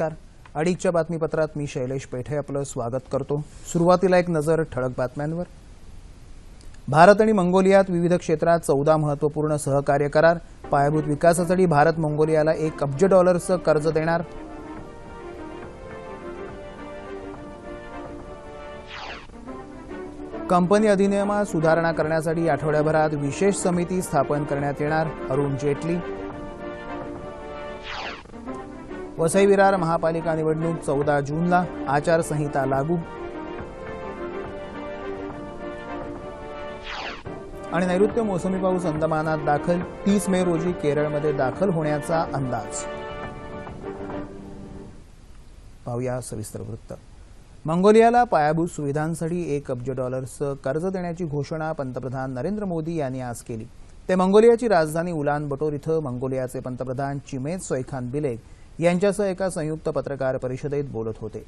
नमस्कार. अडीचच्या बातमीपत्रात मी शैलेश पेठे आपलं स्वागत करतो. सुरुवातीला एक नजर ठळक बातम्यांवर. भारत आणि मंगोलियात विविध क्षेत्रात चौदा महत्त्वपूर्ण सहकार्य करार. पायाभूत विकासासाठी भारत मंगोलियाला एक अब्ज डॉलरचं कर्ज देणार. कंपनी अधिनियमात सुधारणा करण्यासाठी आठवड्याभरात विशेष समिती स्थापन करण्यात येणार अरुण जेटली. वसई विरार महापालिका निवडणूक चौदा जूनला आचारसंहिता लागू. आणि नैऋत्य मोसमी पाऊस अंदमानात दाखल. तीस मे रोजी केरळमध्ये दाखल होण्याचा अंदाज. पाहूया सविस्तर वृत्त. मंगोलियाला पायाभूत सुविधांसाठी एक अब्ज डॉलर्सचं कर्ज देण्याची घोषणा पंतप्रधान नरेंद्र मोदी यांनी आज केली. ते मंगोलियाची राजधानी उलान बटोर इथं मंगोलियाचे पंतप्रधान चिमेज सोयखान बिलेक यांच्यासह एका संयुक्त पत्रकार परिषदेत बोलत होते.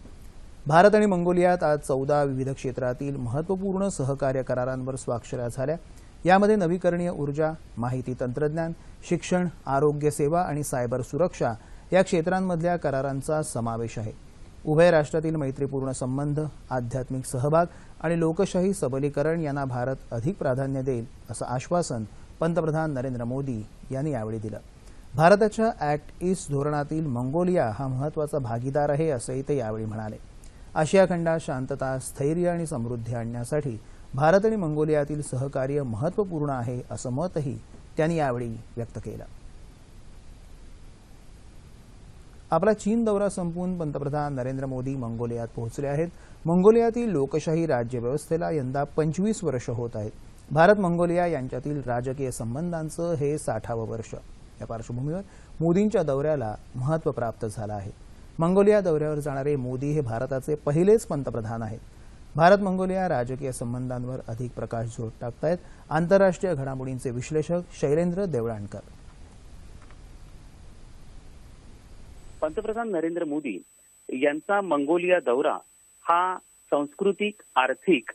भारत आणि मंगोलियात आज चौदा विविध क्षेत्रातील महत्त्वपूर्ण सहकार्य करारांवर स्वाक्षऱ्या झाल्या. यामध्ये नवीकरणीय ऊर्जा माहिती तंत्रज्ञान शिक्षण आरोग्य सेवा आणि सायबर सुरक्षा या क्षेत्रांमधल्या करारांचा समावेश आहे. उभय राष्ट्रातील मैत्रीपूर्ण संबंध आध्यात्मिक सहभाग आणि लोकशाही सबलीकरण यांना भारत अधिक प्राधान्य देईल असं आश्वासन पंतप्रधान नरेंद्र मोदी यांनी यावेळी दिलं. भारताच्या ऍक्ट ईस्ट धोरणातील मंगोलिया हा महत्त्वाचा भागीदार आहे असंही ते यावेळी म्हणाले. आशिया खंडात शांतता स्थैर्य आणि समृद्धी आणण्यासाठी भारत आणि मंगोलियातील सहकार्य महत्त्वपूर्ण आहे असं मतही त्यांनी यावेळी व्यक्त केलं. आपला चीन दौरा संपवून पंतप्रधान नरेंद्र मोदी मंगोलियात पोहोचले आहेत. मंगोलियातील लोकशाही राज्यव्यवस्थेला यंदा पंचवीस वर्ष होत आहेत. भारत मंगोलिया यांच्यातील राजकीय संबंधांचं हे साठावं वर्ष. या पार्श्वभूमीवर मोदींच्या दौऱ्याला महत्त्व प्राप्त झालं आहे. मंगोलिया दौऱ्यावर जाणारे मोदी हे भारताचे पहिलेच पंतप्रधान आहेत. भारत मंगोलिया राजकीय संबंधांवर अधिक प्रकाश झोत टाकतायत. आंतरराष्ट्रीय घडामोडींचे विश्लेषक शैलेंद्र देवळाणकर. पंतप्रधान नरेंद्र मोदी यांचा मंगोलिया दौरा हा सांस्कृतिक आर्थिक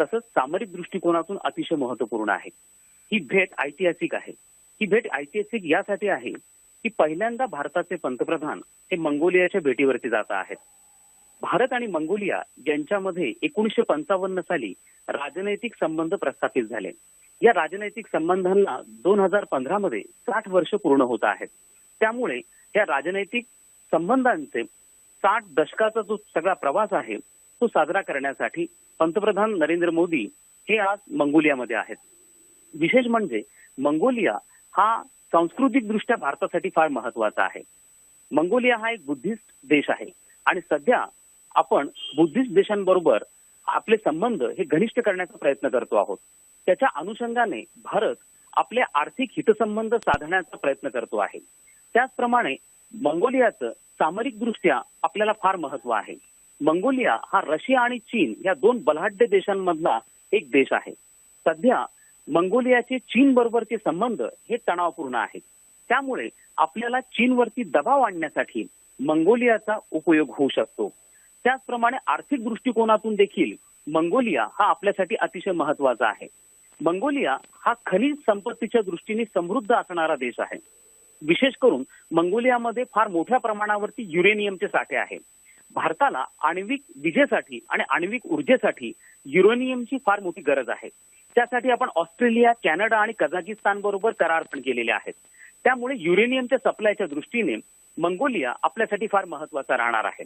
तसंच सामरिक दृष्टिकोनातून अतिशय महत्त्वपूर्ण आहे. ही भेट ऐतिहासिक आहे. ही भेट ऐतिहासिक यासाठी आहे की पहिल्यांदा भारताचे पंतप्रधान हे मंगोलियाच्या भेटीवरती जात आहेत. भारत आणि मंगोलिया यांच्यामध्ये एकोणीसशे पंचावन्न साली राजनैतिक संबंध प्रस्थापित झाले. या राजनैतिक संबंधांना दोन हजार पंधरामध्ये साठ वर्ष पूर्ण होत आहेत. त्यामुळे या राजनैतिक संबंधांचे साठ दशकाचा जो सगळा प्रवास आहे तो साजरा करण्यासाठी पंतप्रधान नरेंद्र मोदी हे आज मंगोलियामध्ये आहेत. विशेष म्हणजे मंगोलिया हा सांस्कृतिक दृष्ट्या भारतासाठी फार महत्त्वाचा आहे. मंगोलिया हा एक बुद्धिस्ट देश आहे आणि सध्या आपण बुद्धिस्ट देशांबरोबर आपले संबंध हे घनिष्ठ करण्याचा प्रयत्न करतो आहोत. त्याच्या अनुषंगाने भारत आपले आर्थिक हितसंबंध साधण्याचा प्रयत्न करतो आहे. त्याचप्रमाणे मंगोलियाचं सामरिक दृष्ट्या आपल्याला फार महत्त्व आहे. मंगोलिया हा रशिया आणि चीन या दोन बलाढ्य देशांमधला एक देश आहे. सध्या मंगोलियाचे चीन बरोबरचे संबंध हे तणावपूर्ण आहेत. त्यामुळे आपल्याला चीनवरती दबाव आणण्यासाठी मंगोलियाचा उपयोग होऊ शकतो. त्याचप्रमाणे आर्थिक दृष्टिकोनातून देखील मंगोलिया हा आपल्यासाठी अतिशय महत्त्वाचा आहे. मंगोलिया हा खनिज संपत्तीच्या दृष्टीने समृद्ध असणारा देश आहे. विशेष करून मंगोलियामध्ये फार मोठ्या प्रमाणावरती युरेनियमचे साठे आहे. भारताला आण्विक विजेसाठी आणि आण्विक ऊर्जेसाठी युरेनियमची फार मोठी गरज आहे. त्यासाठी आपण ऑस्ट्रेलिया कॅनडा आणि कझाकिस्तान बरोबर करार पण केलेले आहेत. त्यामुळे युरेनियमच्या सप्लायच्या दृष्टीने मंगोलिया आपल्यासाठी फार महत्त्वाचा राहणार आहे.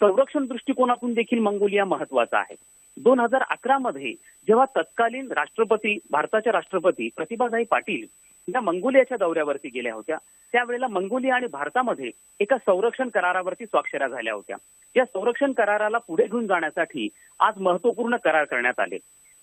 संरक्षण दृष्टिकोनातून देखील मंगोलिया महत्त्वाचा आहे. दोन हजार अकरा मध्ये जेव्हा तत्कालीन राष्ट्रपती भारताच्या राष्ट्रपती प्रतिभाताई पाटील या मंगोलियाच्या दौऱ्यावरती गेल्या होत्या त्यावेळेला मंगोलिया आणि भारतामध्ये एका संरक्षण करारावरती स्वाक्षऱ्या झाल्या होत्या. या संरक्षण कराराला पुढे घेऊन जाण्यासाठी आज महत्त्वपूर्ण करार करण्यात आले.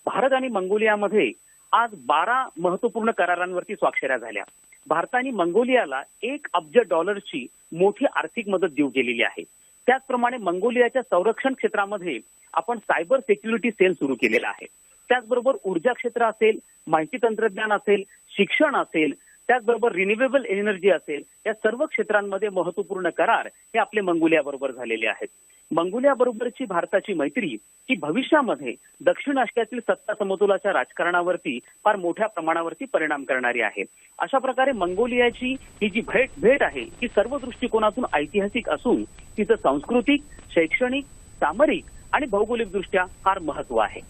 भारत आणि मंगोलियामध्ये आज बारा महत्त्वपूर्ण करारांवरती स्वाक्षऱ्या झाल्या. भारताने मंगोलियाला एक अब्ज डॉलरची मोठी आर्थिक मदत देऊ केलेली आहे. त्याचप्रमाणे मंगोलियाच्या संरक्षण क्षेत्रामध्ये आपण सायबर सेक्युरिटी सेल सुरू केलेला आहे. त्याचबरोबर ऊर्जा क्षेत्र असेल माहिती तंत्रज्ञान असेल शिक्षण असेल त्याचबरोबर रिन्युएबल एनर्जी असेल या सर्व क्षेत्रांमध्ये महत्त्वपूर्ण करार हे आपले मंगोलियाबरोबर झालेले आहेत. मंगोलियाबरोबरची भारताची मैत्री ही भविष्यामध्ये दक्षिण आशियातील सत्ता समतोलाच्या राजकारणावरती फार मोठ्या प्रमाणावरती परिणाम करणारी आहे. अशा प्रकारे मंगोलियाची ही जी भेट भेट आहे ही सर्व दृष्टिकोनातून ऐतिहासिक असून तिचं सांस्कृतिक शैक्षणिक सामरिक आणि भौगोलिक दृष्ट्या फार महत्त्व आहे.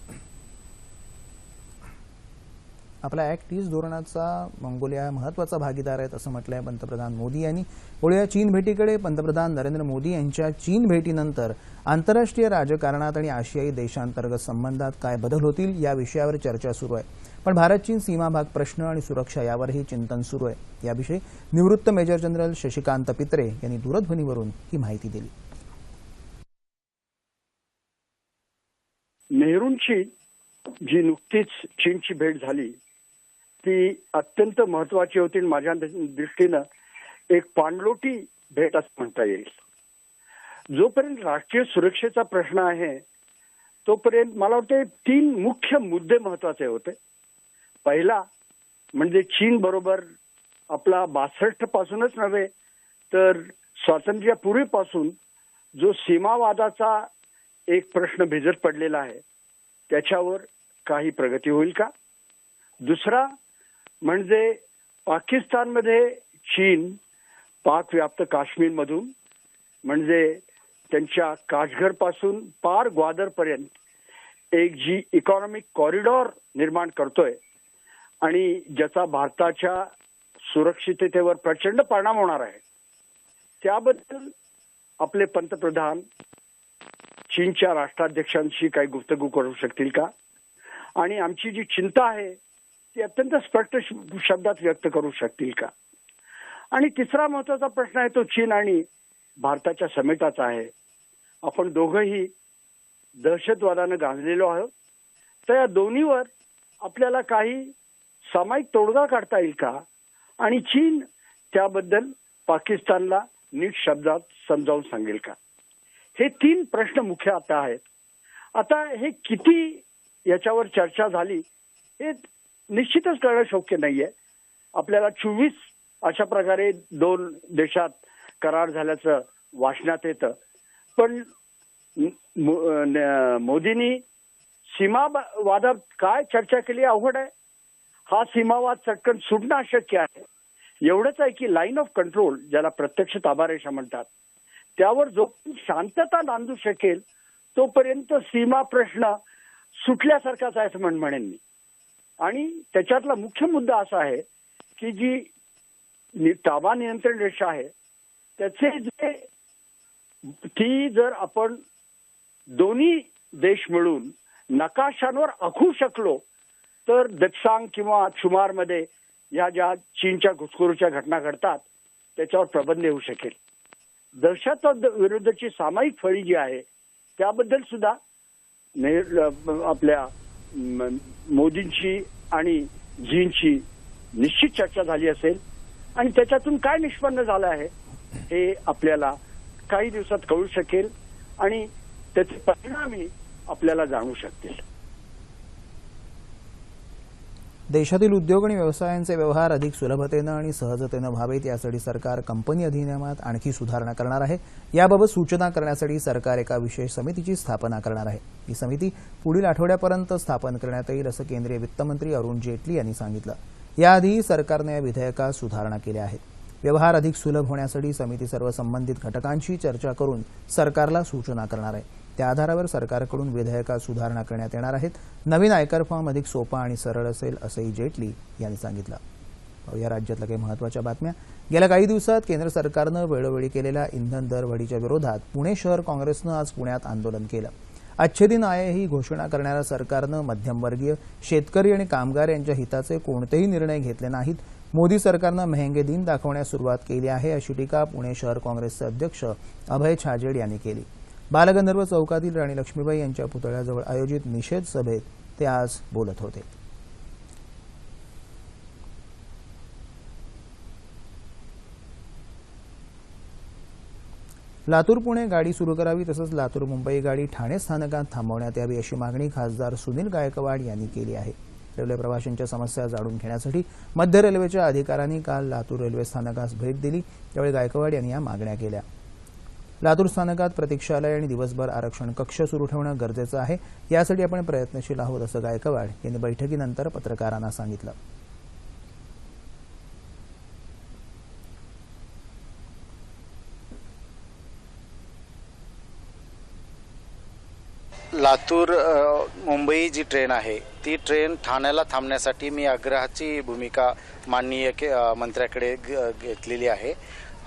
आपला ऍक्ट ईस्ट धोरणाचा मंगोलिया महत्त्वाचा भागीदार आहेत असं म्हटलंय पंतप्रधान मोदी यांनी. पुढे या चीन भेटीकडे पंतप्रधान नरेंद्र मोदी यांच्या चीन भेटीनंतर आंतरराष्ट्रीय राजकारणात आणि आशियाई देशांतर्गत संबंधात काय बदल होतील या विषयावर चर्चा सुरू आहे. पण भारत चीन सीमा भाग प्रश्न आणि सुरक्षा यावरही चिंतन सुरू आहे. याविषयी निवृत्त मेजर जनरल शशिकांत पित्रे यांनी दूरध्वनीवरून ही माहिती दिली. नेहरूंची जी नुकतीच चीनची भेट झाली ती अत्यंत महत्वाची होती माझ्या दृष्टीनं एक पाणलोटी भेट असं म्हणता येईल. जोपर्यंत राष्ट्रीय सुरक्षेचा प्रश्न आहे तोपर्यंत मला वाटते तीन मुख्य मुद्दे महत्त्वाचे होते. पहिला म्हणजे चीन बरोबर आपला बासष्ट पासूनच नव्हे तर स्वातंत्र्यापूर्वीपासून जो सीमावादाचा एक प्रश्न भिजत पडलेला आहे त्याच्यावर काही प्रगती होईल का? दुसरा म्हणजे पाकिस्तानमध्ये चीन पाक व्याप्त काश्मीरमधून म्हणजे त्यांच्या काशघरपासून पार ग्वादर पर्यंत एक जी इकॉनॉमिक कॉरिडॉर निर्माण करतोय आणि ज्याचा भारताच्या सुरक्षिततेवर प्रचंड परिणाम होणार आहे. त्याबद्दल आपले पंतप्रधान चीनच्या राष्ट्राध्यक्षांशी काही गुफ्तगू करू शकतील का? आणि आमची जी चिंता आहे ते अत्यंत स्पष्ट शब्दात व्यक्त करू शकतील का? आणि तिसरा महत्त्वाचा प्रश्न आहे तो चीन आणि भारताच्या समेटाचा आहे. आपण दोघंही दहशतवादानं गांजलेलो आहोत. तर या दोन्हीवर आपल्याला काही सामायिक तोडगा काढता येईल का? आणि चीन त्याबद्दल पाकिस्तानला नीट शब्दात समजावून सांगेल का? हे तीन प्रश्न मुख्य आता आहेत. आता हे किती याच्यावर चर्चा झाली हे निश्चितच करणं शक्य नाहीये. आपल्याला चोवीस अशा प्रकारे दोन देशात करार झाल्याचं वाचण्यात येतं. पण मोदींनी सीमा वादात काय चर्चा केली अवघड आहे? हा सीमावाद चटकन सुटणं अशक्य आहे. एवढंच आहे की लाईन ऑफ कंट्रोल ज्याला प्रत्यक्ष ताबारेषा म्हणतात त्यावर जो शांतता नांदू शकेल तोपर्यंत सीमा प्रश्न सुटल्यासारखाच आहे असं म्हण म्हणेन मी. आणि त्याच्यातला मुख्य मुद्दा असा आहे की जी ताबा नियंत्रण रेषा आहे त्याचे जे ती जर आपण दोन्ही देश मिळून नकाशांवर आखू शकलो तर दक्षांग किंवा शुमारमध्ये या ज्या चीनच्या घुसखोरीच्या घटना घडतात त्याच्यावर प्रबंध येऊ शकेल. दहशतवाद विरुद्धची सामायिक फळी जी आहे त्याबद्दल सुद्धा आपल्या मोदींची आणि जींची निश्चित चर्चा झाली असेल आणि त्याच्यातून काय निष्पन्न झालं आहे हे आपल्याला काही दिवसात कळू शकेल आणि त्याचे परिणामही आपल्याला जाणू शकतील. देशातील उद्योग आणि व्यवसायांचे व्यवहार अधिक सुलभतेनं आणि सहजतेनं व्हावेत यासाठी सरकार कंपनी अधिनियमात आणखी सुधारणा करणार आहे. याबाबत सूचना करण्यासाठी सरकार एका विशेष समितीची स्थापना करणार आहे. ही समिती पुढील आठवड्यापर्यंत स्थापन करण्यात येईल असं केंद्रीय वित्तमंत्री अरुण जेटली यांनी सांगितलं. याआधी सरकारनं या विधेयकात सुधारणा केल्या आहेत. व्यवहार अधिक सुलभ होण्यासाठी समिती सर्व संबंधित घटकांशी चर्चा करून सरकारला सूचना करणार आहे. त्या आधारावर सरकारकडून विधेयकात सुधारणा करण्यात येणार आहेत. नवीन आयकर फॉर्म अधिक सोपा आणि सरळ असेल असंही जेटली यांनी सांगितलं. या राज्यातल्या काही महत्त्वाच्या बातम्या. गेल्या काही दिवसात केंद्र सरकारनं वेळोवेळी केलेल्या इंधन दरवाढीच्या विरोधात पुणे शहर काँग्रेसनं आज पुण्यात आंदोलन केलं. अच्छे दिन आये ही घोषणा करणाऱ्या सरकारनं मध्यमवर्गीय शेतकरी आणि कामगार यांच्या हिताचे कोणतेही निर्णय घेतले नाहीत. मोदी सरकारनं मेहंगे दिन दाखवण्यास सुरुवात केली आहे अशी टीका पुणे शहर काँग्रेसचे अध्यक्ष अभय छाजेड यांनी केली. बालगंधर्व चौकातील राणी लक्ष्मीबाई यांच्या पुतळ्याजवळ आयोजित निषेध सभेत ते आज बोलत होते. लातूर पुणे गाडी सुरू करावी तसंच लातूर मुंबई गाडी ठाणे स्थानकात थांबवण्यात यावी अशी मागणी खासदार सुनील गायकवाड यांनी केली आहे. रेल्वे प्रवाशांच्या समस्या जाणून घेण्यासाठी मध्य रेल्वेच्या अधिकाऱ्यांनी काल लातूर रेल्वे स्थानकास भेट दिली. त्यावेळी गायकवाड यांनी या मागण्या केल्या. लातूर स्थानकात प्रतीक्षालय आणि दिवसभर आरक्षण कक्ष सुरू ठेवणं गरजेचं आहे. यासाठी आपण प्रयत्नशील आहोत असं गायकवाड यांनी बैठकीनंतर पत्रकारांना सांगितलं. लातूर मुंबई जी ट्रेन आहे ती ट्रेन ठाण्याला थांबण्यासाठी मी आग्रहाची भूमिका माननीय के- मंत्र्याकडे घेतलेली आहे.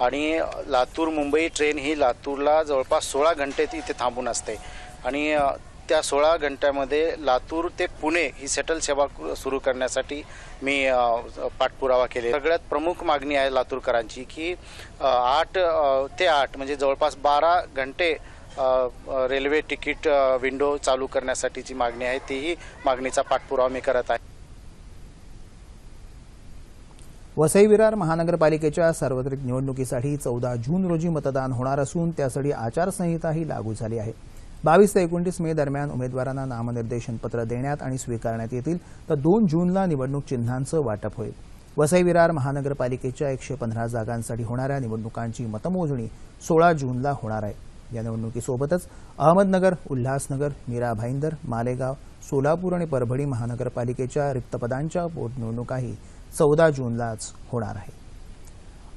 आणि लातूर मुंबई ट्रेन ही लातूरला जवळपास सोळा घंटे ती इथे थांबून असते. आणि त्या सोळा घंट्यामध्ये लातूर ते पुणे ही सेटल सेवा सुरू करण्यासाठी मी पाठपुरावा केले सगळ्यात प्रमुख मागणी आहे लातूरकरांची की आठ ते आठ म्हणजे जवळपास बारा घंटे रेल्वे तिकीट विंडो चालू करण्यासाठीची मागणी आहे. तीही मागणीचा पाठपुरावा मी करत आहे. वसई विरार महानगरपालिकेच्या सार्वत्रिक निवडणुकीसाठी चौदा जून रोजी मतदान होणार असून त्यासाठी आचारसंहिताही लागू झाली आहे. बावीस ते एकोणतीस मे दरम्यान उमेदवारांना नामनिर्देशन पत्र देण्यात आणि स्वीकारण्यात येतील तर दोन जूनला निवडणूक चिन्हांचं वाटप होईल. वसई विरार महानगरपालिकेच्या एकशे पंधरा जागांसाठी होणाऱ्या निवडणुकांची मतमोजणी सोळा जूनला होणार आहे. या निवडणुकीसोबतच अहमदनगर उल्हासनगर मीरा भाईंदर मालेगाव सोलापूर आणि परभणी महानगरपालिकेच्या रिक्तपदांच्या पोटनिवडणुकाही चौदा जूनलाच होणार आहे.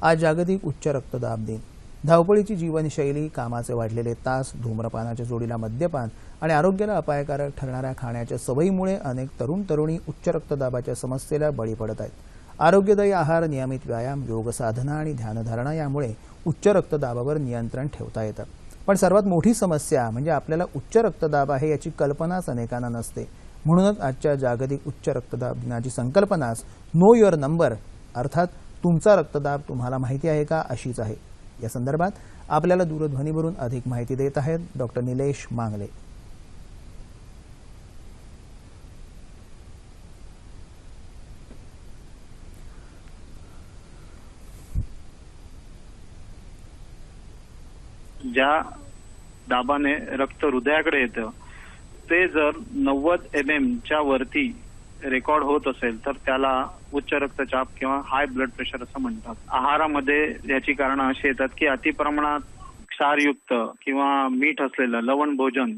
आज जागतिक उच्च रक्तदाब दिन. धावपळीची जीवनशैली कामाचे वाढलेले तास धूम्रपानाच्या जोडीला मद्यपान आणि आरोग्याला अपायकारक ठरणाऱ्या खाण्याच्या सवयीमुळे अनेक तरुण तरुणी उच्च रक्तदाबाच्या समस्येला बळी पडत आहेत. आरोग्यदायी आहार नियमित व्यायाम योगसाधना आणि ध्यानधारणा यामुळे उच्च रक्तदाबावर नियंत्रण ठेवता येतं. पण सर्वात मोठी समस्या म्हणजे आपल्याला उच्च रक्तदाब आहे याची कल्पनाच अनेकांना नसते. म्हणूनच आजच्या जागतिक उच्च रक्तदाब दिनाची संकल्पनाच नो युअर नंबर अर्थात तुमचा रक्तदाब तुम्हाला माहिती आहे का अशीच आहे. या संदर्भात आपल्याला दूरध्वनीवरून अधिक माहिती देत आहेत डॉक्टर निलेश मांगले. ज्या दाबाने रक्त हृदयाकडे येतं ते जर नव्वद एम एम च्या वरती रेकॉर्ड होत असेल तर त्याला उच्च रक्तचाप किंवा हाय ब्लड प्रेशर असं म्हणतात. आहारामध्ये याची कारणं अशी येतात की अतिप्रमाणात क्षारयुक्त किंवा मीठ असलेलं लवण भोजन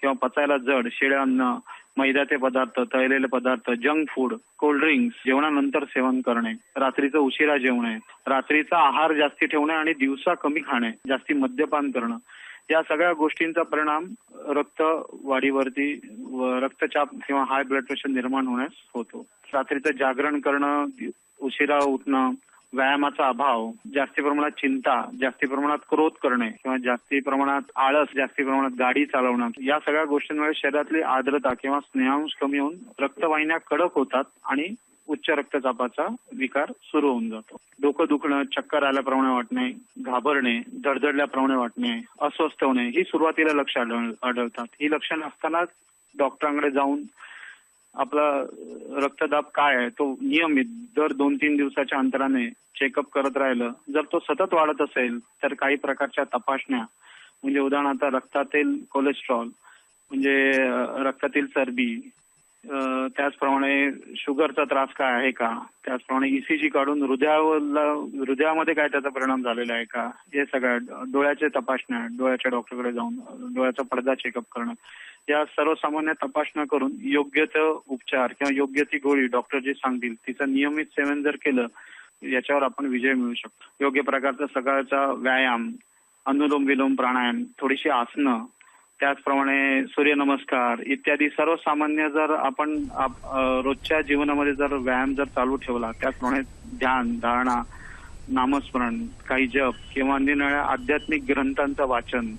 किंवा पचायला जड शिळे अन्न मैद्याचे पदार्थ तळलेले पदार्थ जंक फूड कोल्ड्रिंक्स जेवणानंतर सेवन करणे रात्रीचं उशिरा जेवणे रात्रीचा आहार जास्ती ठेवणे आणि दिवसा कमी खाणे जास्ती मद्यपान करणं या सगळ्या गोष्टींचा परिणाम रक्त वाढीवरती रक्तचाप किंवा हाय ब्लड प्रेशर निर्माण होण्यास होतो. रात्रीचं जागरण करणं उशिरा उठणं व्यायामाचा अभाव जास्ती प्रमाणात चिंता जास्ती प्रमाणात क्रोध करणे किंवा जास्ती प्रमाणात आळस जास्ती प्रमाणात गाडी चालवणं या सगळ्या गोष्टींमुळे शरीरातली आर्द्रता किंवा स्नेहांश कमी होऊन रक्तवाहिन्या कडक होतात आणि उच्च रक्तचापाचा विकार सुरू होऊन जातो. डोकं दुखणं चक्कर आल्याप्रमाणे वाटणे घाबरणे धडधडल्याप्रमाणे वाटणे अस्वस्थ होणे ही सुरुवातीला लक्ष आढळतात. ही लक्षणं असतानाच डॉक्टरांकडे जाऊन आपला रक्तदाब काय आहे तो नियमित दर दोन तीन दिवसाच्या अंतराने चेकअप करत राहिलं. जर तो सतत वाढत असेल तर काही प्रकारच्या तपासण्या म्हणजे उदाहरणार्थ रक्तातील कोलेस्ट्रॉल म्हणजे रक्तातील चरबी त्याचप्रमाणे शुगरचा त्रास काय आहे का? त्याचप्रमाणे ईसीजी काढून हृदयाला हृदयामध्ये काय त्याचा परिणाम झालेला आहे का? हे सगळ्या डोळ्याचे तपासण्या डोळ्याच्या डॉक्टरकडे जाऊन डोळ्याचा पडदा चेकअप करणं या सर्वसामान्य तपासण्या करून योग्य तो उपचार किंवा योग्य ती गोळी डॉक्टर जे सांगतील तिचं नियमित सेवन जर केलं याच्यावर आपण विजय मिळू शकतो. योग्य प्रकारचा सकाळचा व्यायाम अनुलोम विलोम प्राणायाम थोडीशी आसनं त्याचप्रमाणे सूर्यनमस्कार इत्यादी सर्वसामान्य जर आपण रोजच्या जीवनामध्ये जर व्यायाम जर चालू ठेवला त्याचप्रमाणे ध्यान धारणा नामस्मरण काही जप किंवा निरनिळ्या आध्यात्मिक ग्रंथांचं वाचन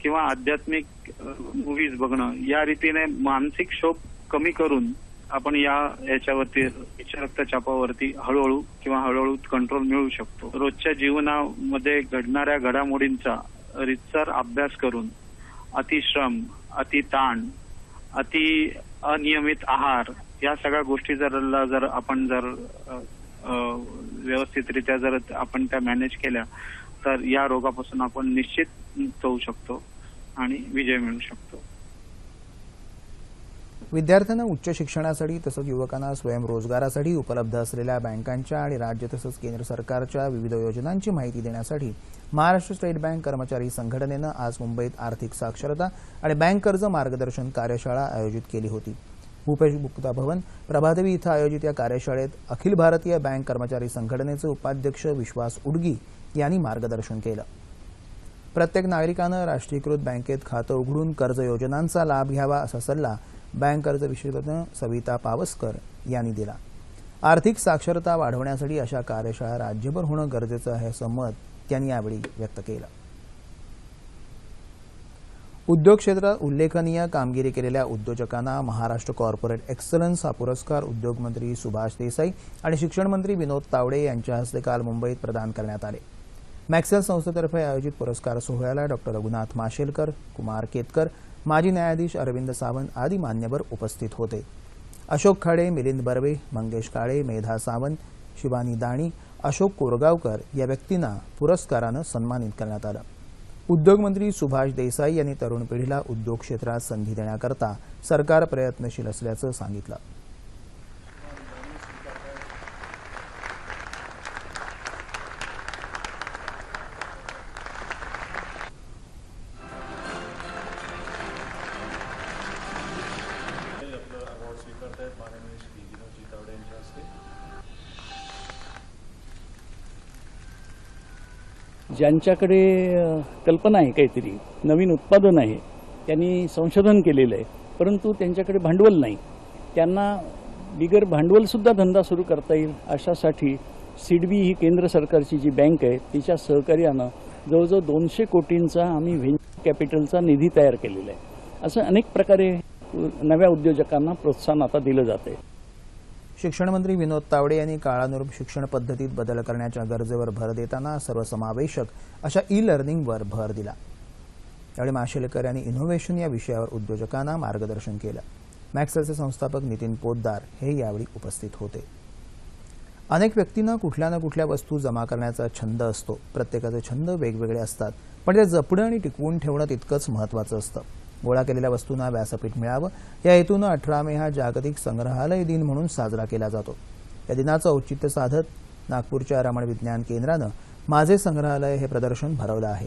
किंवा आध्यात्मिक मूवीज बघणं या रीतीने मानसिक शोक कमी करून आपण या याच्यावरती उच्च रक्तचापावरती हळूहळू किंवा हळूहळू कंट्रोल मिळू शकतो. रोजच्या जीवनामध्ये घडणाऱ्या घडामोडींचा रितसर अभ्यास करून अतिश्रम अतिताण अति अनियमित आहार या सगळ्या गोष्टी जर जर आपण जर व्यवस्थितरित्या जर आपण त्या मॅनेज केल्या तर या रोगापासून आपण निश्चित होऊ शकतो आणि विजय मिळू शकतो. विद्यार्थ्यांना उच्च शिक्षणासाठी तसंच युवकांना स्वयंरोजगारासाठी उपलब्ध असलेल्या बँकांच्या आणि राज्य तसंच केंद्र सरकारच्या विविध योजनांची माहिती देण्यासाठी महाराष्ट्र स्टेट बँक कर्मचारी संघटनेनं आज मुंबईत आर्थिक साक्षरता आणि बँक कर्ज मार्गदर्शन कार्यशाळा आयोजित केली होती. भूपेश गुप्ता भवन प्रभादेवी इथं आयोजित या कार्यशाळेत अखिल भारतीय बँक कर्मचारी संघटनेचे उपाध्यक्ष विश्वास उडगी यांनी मार्गदर्शन केलं. प्रत्येक नागरिकानं राष्ट्रीयकृत बँकेत खातं उघडून कर्ज योजनांचा लाभ घ्यावा असा सल्ला बँक कर्ज विशेषज्ञ सविता पावसकर यांनी दिला. आर्थिक साक्षरता वाढवण्यासाठी अशा कार्यशाळा राज्यभर होणं गरजेचं आहे असं मत त्यांनी यावेळी व्यक्त केलं. उद्योग क्षेत्रात उल्लेखनीय कामगिरी केलेल्या उद्योजकांना महाराष्ट्र कॉर्पोरेट एक्सलन्स हा पुरस्कार उद्योगमंत्री सुभाष देसाई आणि शिक्षण मंत्री विनोद तावडे यांच्या हस्ते काल मुंबईत प्रदान करण्यात आले. मॅक्सेल संस्थेतर्फे आयोजित पुरस्कार सोहळ्याला डॉक्टर रघुनाथ माशेलकर कुमार केतकर माजी न्यायाधीश अरविंद सावंत आदी मान्यवर उपस्थित होते. अशोक खडे मिलिंद बर्वे मंगेश काळे मेधा सावंत शिवानी दाणी अशोक कोरगावकर या व्यक्तींना पुरस्कारानं सन्मानित करण्यात आलं. उद्योगमंत्री सुभाष देसाई यांनी तरुण पिढीला उद्योग क्षेत्रात संधी देण्याकरता सरकार प्रयत्नशील असल्याचं सांगितलं. ज्यांच्याकडे कल्पना आहे काहीतरी नवीन उत्पादन आहे त्यांनी संशोधन केलेलं आहे परंतु त्यांच्याकडे भांडवल नाही. त्यांना बिगर भांडवलसुद्धा धंदा सुरू करता येईल अशासाठी सिडबी ही केंद्र सरकारची जी बँक आहे तिच्या सहकार्यानं जवळजवळ दोनशे कोटींचा आम्ही व्हेंचर कॅपिटलचा निधी तयार केलेला आहे. असं अनेक प्रकारे नव्या उद्योजकांना प्रोत्साहन आता दिलं जात आहे शिक्षण मंत्री विनोद तावडे यांनी काळानुरूप शिक्षण पद्धतीत बदल करण्याच्या गरजेवर भर देताना सर्वसमावेशक अशा ई लर्निंगवर भर दिला. यावेळी माशेलकर यांनी इनोव्हेशन या विषयावर उद्योजकांना मार्गदर्शन केलं. मॅक्सेलचे संस्थापक नितीन पोद्दार हे यावेळी उपस्थित होते. अनेक व्यक्तींना कुठल्या ना कुठल्या वस्तू जमा करण्याचा छंद असतो. प्रत्येकाचे छंद वेगवेगळे असतात. पण ते जपणं आणि टिकवून ठेवणं तितकंच महत्त्वाचं असतं. गोळा केलेल्या वस्तूंना व्यासपीठ मिळावं. या हेतूनं अठरा मे हा जागतिक संग्रहालय दिन म्हणून साजरा केला जातो. या दिनाचं औचित्य साधत नागपूरच्या रमण विज्ञान केंद्रानं माझे संग्रहालय हे प्रदर्शन भरवलं आहे.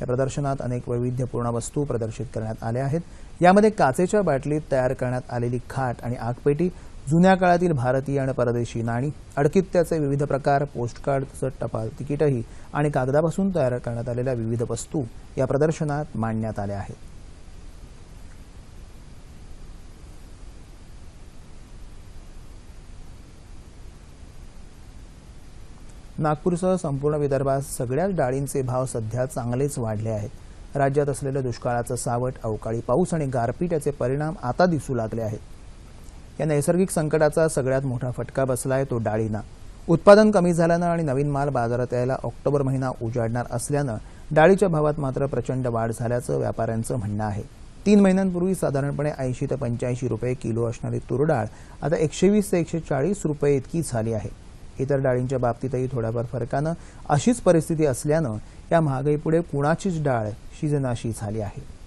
या प्रदर्शनात अनेक वैविध्यपूर्ण वस्तू प्रदर्शित करण्यात आल्या आहेत. यामध्ये काचेच्या बाटलीत तयार करण्यात आलेली खाट आणि आगपेटी जुन्या काळातील भारतीय आणि परदेशी नाणी अडकित्याचे विविध प्रकार पोस्टकार्ड तसंच टपाल तिकीटही आणि कागदापासून तयार करण्यात आलेल्या विविध वस्तू या प्रदर्शनात मांडण्यात आल्या आहेत. नागपूरसह संपूर्ण विदर्भात सगळ्याच डाळींचे भाव सध्या चांगलेच वाढले आहेत. राज्यात असलेलं दुष्काळाचं सावट अवकाळी पाऊस आणि गारपीट याचे परिणाम आता दिसू लागले आहेत. या नैसर्गिक संकटाचा सगळ्यात मोठा फटका बसला आहे तो डाळींना. उत्पादन कमी झाल्यानं आणि नवीन माल बाजारात यायला ऑक्टोबर महिना उजाडणार असल्यानं डाळीच्या भावात मात्र प्रचंड वाढ झाल्याचं व्यापाऱ्यांचं म्हणणं आहे. तीन महिन्यांपूर्वी साधारणपणे ऐंशी ते पंच्याऐंशी रुपये किलो असणारी तूर डाळ आता एकशे वीस ते एकशे चाळीस रुपये इतकी झाली आहे. इतर डाळींच्या बाबतीतही थोड्याफार फरकानं अशीच परिस्थिती असल्यानं या महागाईपुढे कुणाचीच डाळ शिजनाशी झाली आहे.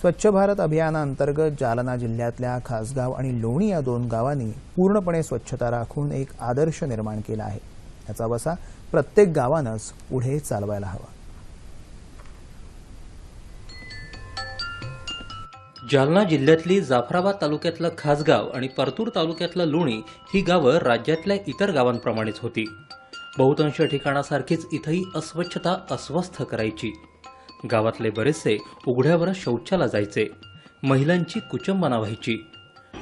स्वच्छ भारत अभियानाअंतर्गत जालना जिल्ह्यातल्या खासगाव आणि लोणी या दोन गावांनी पूर्णपणे स्वच्छता राखून एक आदर्श निर्माण केला आहे. याचा वसा प्रत्येक गावानंच पुढे चालवायला हवा. जालना जिल्ह्यातली जाफराबाद तालुक्यातलं खासगाव आणि परतूर तालुक्यातलं लोणी ही गावं राज्यातल्या इतर गावांप्रमाणेच होती. बहुतांश ठिकाणासारखीच इथंही अस्वच्छता अस्वस्थ करायची. गावातले बरेचसे उघड्यावर शौचाला जायचे. महिलांची कुचंबना व्हायची.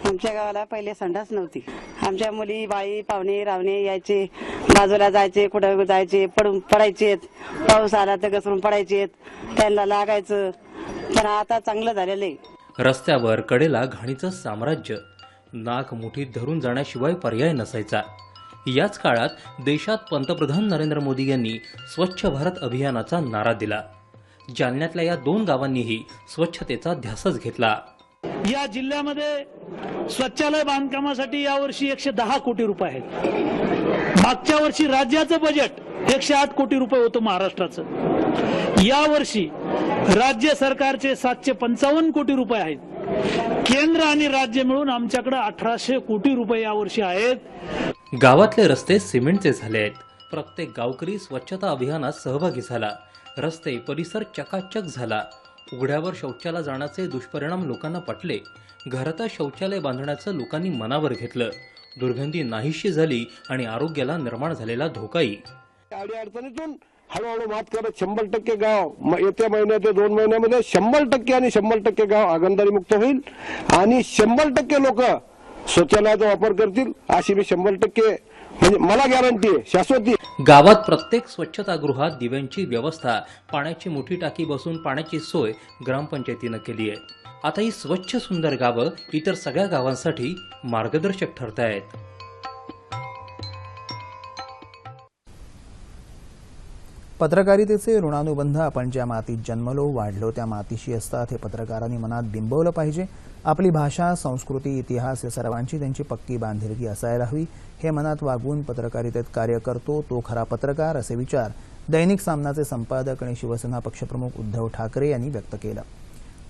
आमच्या गावाला पहिले संडास नव्हती. आमच्या मुली बाई पाहुणे रावणे यायचे. बाजूला जायचे कुठं जायचे पडून पडायचे. पाऊस आला तर घसरून पडायचे. त्यांना लागायचं. पण आता चांगलं झालेलं आहे. रस्त्यावर कडेला घाणीचं साम्राज्य. नाक मुठीत धरून जाण्याशिवाय पर्याय नसायचा. याच काळात देशात पंतप्रधान नरेंद्र मोदी यांनी स्वच्छ भारत अभियानाचा नारा दिला. जालन्यातल्या या दोन गावांनीही स्वच्छतेचा ध्यासच घेतला. या जिल्ह्यामध्ये स्वच्छालय बांधकामासाठी यावर्षी एकशे दहा कोटी रुपये आहेत. मागच्या वर्षी राज्याचं बजेट एकशे आठ कोटी रुपये होतं महाराष्ट्राचं. यावर्षी राज्य सरकारचे सातशे पंचावन्न कोटी रुपये आहेत. केंद्र आणि राज्य मिळून आमच्याकडे अठराशे कोटी रुपये यावर्षी आहेत. गावातले रस्ते सिमेंटचे झाले आहेत. प्रत्येक गावकरी स्वच्छता अभियानात सहभागी झाला. रस्ते परिसर चकाचक झाला. उघड्यावर शौचाला जाण्याचे दुष्परिणाम लोकांना पटले. घरातच शौचालय बांधण्याचं लोकांनी मनावर घेतलं. दुर्गंधी नाहीशी झाली आणि आरोग्याला निर्माण झालेला धोकाही. अडचणीतून हळूहळू मात करत शंभर टक्के गाव. येत्या महिन्यात ते दोन महिन्यामध्ये शंभर टक्के आणि शंभर टक्के गाव आगंदारी मुक्त होईल. आणि शंभर टक्के लोक शौचालयाचा वापर करतील अशी मी शंभर टक्के म्हणजे मला गॅरंटी आहे शाश्वती गावात प्रत्येक स्वच्छतागृहात दिव्यांची व्यवस्था पाण्याची मोठी टाकी बसून पाण्याची सोय ग्रामपंचायतीनं केली आहे. आता ही स्वच्छ सुंदर गावं इतर सगळ्या गावांसाठी मार्गदर्शक ठरत आहेत पत्रकारितेचे ऋणानुबंध आपण ज्या मातीत जन्मलो वाढलो त्या मातीशी असतात हे पत्रकारांनी मनात बिंबवलं पाहिजे. आपली भाषा संस्कृती इतिहास या सर्वांची त्यांची पक्की बांधिलकी असायला हवी. हे मनात वागवून पत्रकारितेत कार्य करतो तो खरा पत्रकार असे विचार दैनिक सामनाचे संपादक आणि शिवसेना पक्षप्रमुख उद्धव ठाकरे यांनी व्यक्त केलं.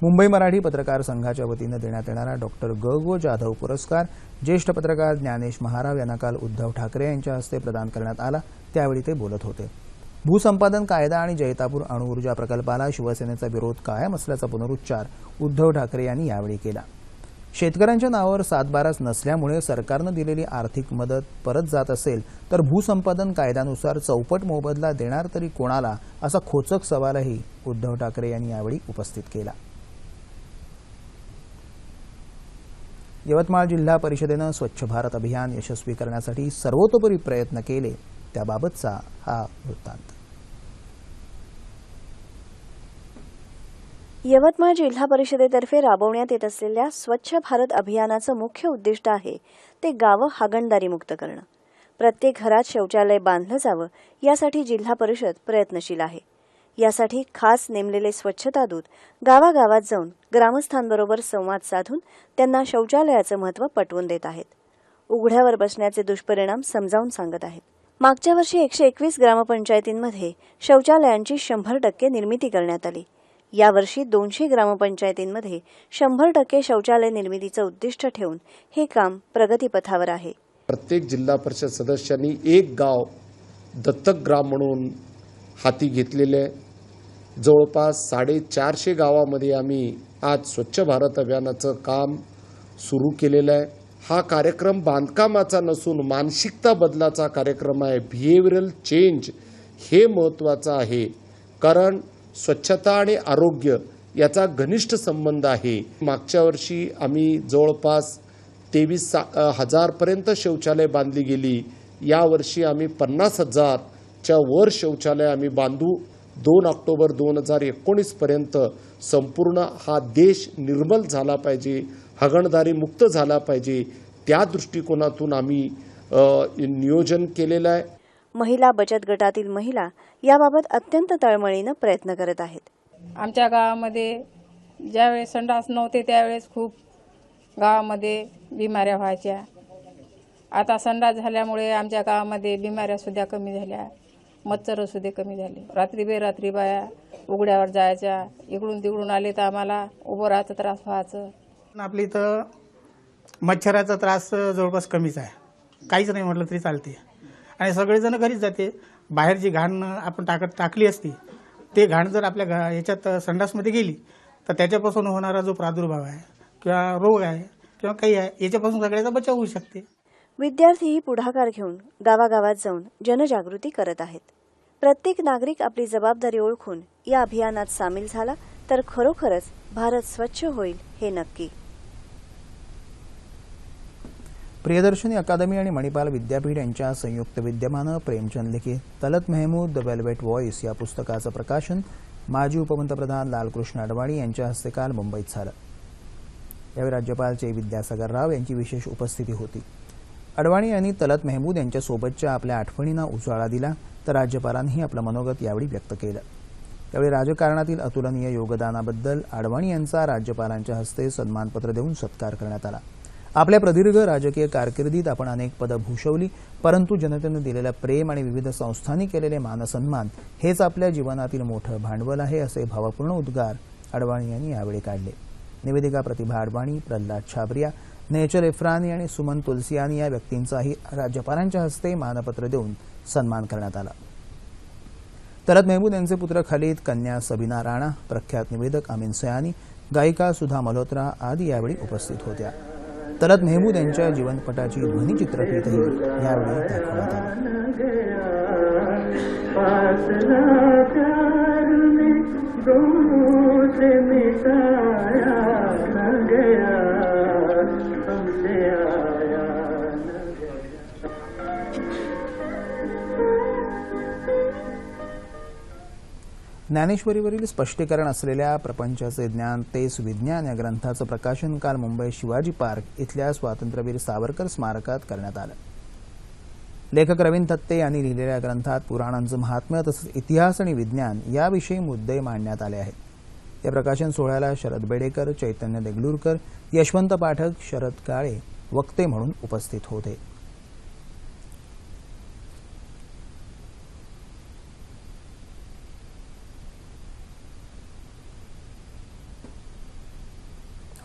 मुंबई मराठी पत्रकार संघाच्या वतीनं देण्यात येणारा डॉक्टर ग. गो. जाधव पुरस्कार ज्येष्ठ पत्रकार ज्ञानेश महाराव यांना काल उद्धव ठाकरे यांच्या हस्ते प्रदान करण्यात आला. त्यावेळी ते बोलत होते. भूसंपादन कायदा आणि जैतापूर अणुऊर्जा प्रकल्पाला शिवसेनेचा विरोध कायम असल्याचा पुनरुच्चार उद्धव ठाकरे यांनी यावेळी केला. शेतकऱ्यांच्या नावावर सातबाराच नसल्यामुळे सरकारनं दिलेली आर्थिक मदत परत जात असेल तर भूसंपादन कायद्यानुसार चौपट मोबदला देणार तरी कोणाला असा खोचक सवालही उद्धव ठाकरे यांनी यावेळी उपस्थित केला. यवतमाळ जिल्हा परिषदेनं स्वच्छ भारत अभियान यशस्वी करण्यासाठी सर्वतोपरी प्रयत्न केले त्याबाबतचा हा वृत्तांत. यवतमाळ जिल्हा परिषदेतर्फे राबवण्यात येत असलेल्या स्वच्छ भारत अभियानाचं मुख्य उद्दिष्ट आहे ते गावं हागणदारी मुक्त करणं. प्रत्येक घरात शौचालय बांधलं जावं यासाठी जिल्हा परिषद प्रयत्नशील आहे. यासाठी खास नेमलेले स्वच्छता दूत गावागावात जाऊन ग्रामस्थांबरोबर संवाद साधून त्यांना शौचालयाचं महत्त्व पटवून देत आहेत. उघड्यावर बसण्याचे दुष्परिणाम समजावून सांगत आहेत. मागच्या वर्षी एकशे एकवीस ग्रामपंचायतींमध्ये शौचालयांची शंभर टक्के निर्मिती करण्यात आली. यावर्षी दोनशे ग्रामपंचायतींमध्ये शंभर टक्के शौचालय निर्मितीचं उद्दिष्ट ठेवून हे काम प्रगतीपथावर आहे. प्रत्येक जिल्हा परिषद सदस्यांनी एक गाव दत्तक ग्राम म्हणून हाती घेतलेले आहे. जवळपास साडेचारशे गावामध्ये आम्ही आज स्वच्छ भारत अभियानाचं काम सुरू केलेलं आहे. हा कार्यक्रम बांधकामाचा नसून मानसिकता बदलाचा कार्यक्रम आहे. बिहेवियरल चेंज हे महत्त्वाचं आहे. कारण स्वच्छता आणि आरोग्य याचा घनिष्ठ संबंध आहे. मागच्या वर्षी आम्ही जवळपास तेवीस सा हजारपर्यंत शौचालय बांधली गेली. यावर्षी आम्ही पन्नास हजारच्या वर शौचालय आम्ही बांधू. दोन ऑक्टोबर दोन हजार एकोणीसपर्यंत संपूर्ण हा देश निर्मल झाला पाहिजे हगणदारी मुक्त झाला पाहिजे. त्या दृष्टिकोनातून आम्ही नियोजन केलेलं आहे. महिला बचत गटातील महिला याबाबत अत्यंत तळमळीनं प्रयत्न करत आहेत. आमच्या गावामध्ये ज्यावेळेस संडास नव्हते त्यावेळेस खूप गावामध्ये बिमाऱ्या व्हायच्या. आता संडास झाल्यामुळे आमच्या गावामध्ये बिमाऱ्या सुद्धा कमी झाल्या. मच्छर सुद्धा कमी झाले. रात्री बेरात्री बाया उघड्यावर जायच्या. इकडून तिकडून आले तर आम्हाला उभं राहायचा त्रास व्हायचं. आपल्या इथं मच्छराचा त्रास जवळपास कमीच आहे. काहीच नाही म्हटलं तरी चालते. आणि सगळेजण घरीच जाते. बाहेर जी घाण आपण टाकत टाकली असती ते घाण जर आपल्या घा याच्यात संडासमध्ये गेली तर त्याच्यापासून होणारा जो प्रादुर्भाव आहे किंवा रोग आहे किंवा काही आहे याच्यापासून सगळ्याचा बचाव होऊ शकते. विद्यार्थीही पुढाकार घेऊन गावागावात जाऊन जनजागृती करत आहेत. प्रत्येक नागरिक आपली जबाबदारी ओळखून या अभियानात सामील झाला तर खरोखरच भारत स्वच्छ होईल हे नक्की. प्रियदर्शनी अकादमी आणि मणिपाल विद्यापीठ यांच्या संयुक्त विद्यमानं प्रेमचंद लिखित Talat Mehmood the velvet voice या पुस्तकाचं प्रकाशन माजी उपपंतप्रधान लालकृष्ण अडवाणी यांच्या हस्ते काल मुंबईत झालं. यावेळी राज्यपाल चे विद्यासागर राव यांची विशेष उपस्थिती होती. अडवाणी यांनी तलत मेहमूद यांच्यासोबतच्या आपल्या आठवणींना उजाळा दिला तर राज्यपालांनी आपलं मनोगत यावेळी व्यक्त केलं. यावेळी राजकारणातील अतुलनीय योगदानाबद्दल अडवाणी यांचा राज्यपालांच्या हस्ते सन्मानपत्र देऊन सत्कार करण्यात आला. आपल्या प्रदीर्घ राजकीय कारकिर्दीत आपण अनेक पदं भूषवली परंतु जनतेनं दिलेलं प्रेम आणि विविध संस्थांनी केलेले मानसन्मान हेच आपल्या जीवनातील मोठं भांडवल आहे असे भावपूर्ण उद्गार अडवाणी यांनी यावेळी काढले. निवेदिका प्रतिभा अडवाणी प्रल्हाद छाबरिया नेचर इफ्रानी आणि सुमन तुलसियानी या व्यक्तींचाही राज्यपालांच्या हस्ते मानपत्र देऊन सन्मान करण्यात आला. तरत मेहमूद यांचे पुत्र खालीद कन्या सबीना राणा प्रख्यात निवेदक अमीन सयानी गायिका सुधा मल्होत्रा आदी यावेळी उपस्थित होत्या. तलत मेहमूद यांच्या जीवनपटाची ध्वनिचित्रफितही यावेळी दाखवण्यात आली. ज्ञानेश्वरीवरील स्पष्टीकरण असलेल्या प्रपंचाचे ज्ञान तेच विज्ञान या ग्रंथाचं प्रकाशन काल मुंबई शिवाजी पार्क इथल्या स्वातंत्र्यवीर सावरकर स्मारकात करण्यात आलं. लेखक रवींद्र थत्ते यांनी लिहिलेल्या ग्रंथात पुराणांचं महात्म्य तसंच इतिहास आणि विज्ञान याविषयी मुद्दे मांडण्यात आले आहेत. या प्रकाशन सोहळ्याला शरद बेडेकर चैतन्य देगलूरकर यशवंत पाठक शरद काळे वक्ते म्हणून उपस्थित होते.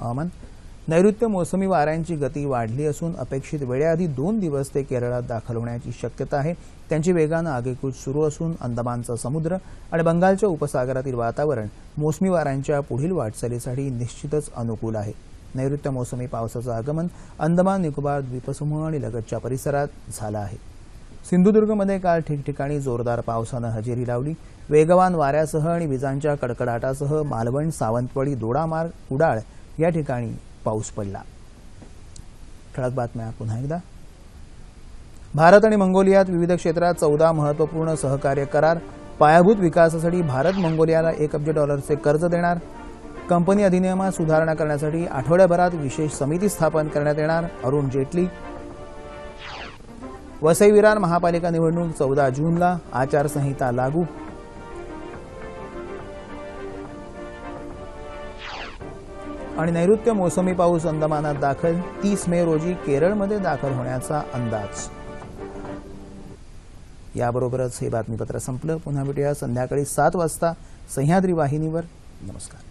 हवामान नैऋत्य मोसमी वाऱ्यांची गती वाढली असून अपेक्षित वेळेआधी दोन दिवस ते केरळात दाखल होण्याची शक्यता आहे. त्यांची वेगानं आगेकूच सुरू असून अंदमानचा समुद्र आणि बंगालच्या उपसागरातील वातावरण मोसमी वाऱ्यांच्या पुढील वाटचालीसाठी निश्चितच अनुकूल आहे. नैऋत्य मोसमी पावसाचं आगमन अंदमान निकोबार द्वीपसमूह आणि लगतच्या परिसरात झालं आहे. सिंधुदुर्गमध्ये काल ठिकठिकाणी जोरदार पावसानं हजेरी लावली. वेगवान वाऱ्यासह आणि विजांच्या कडकडाटासह मालवण सावंतवाडी दोडामार्ग उडाळ या ठिकाणी पाऊस पडला. ठळक बातम्या पुन्हा एकदा. भारत आणि मंगोलियात विविध क्षेत्रात चौदा महत्त्वपूर्ण सहकार्य करार. पायाभूत विकासासाठी भारत मंगोलियाला एक अब्ज डॉलरचे कर्ज देणार. कंपनी अधिनियमात सुधारणा करण्यासाठी आठवड्याभरात विशेष समिती स्थापन करण्यात येणार अरुण जेटली. वसई विरार महापालिका निवडणूक चौदा जूनला आचारसंहिता लागू. आणि नैऋत्य मोसमी पाऊस अंदमानात दाखल. तीस मे रोजी केरळमध्ये दाखल होण्याचा अंदाज. याबरोबरच हे बातमीपत्र संपलं. पुन्हा भेटूया संध्याकाळी सात वाजता. सह्याद्री वाहिनीवर. नमस्कार.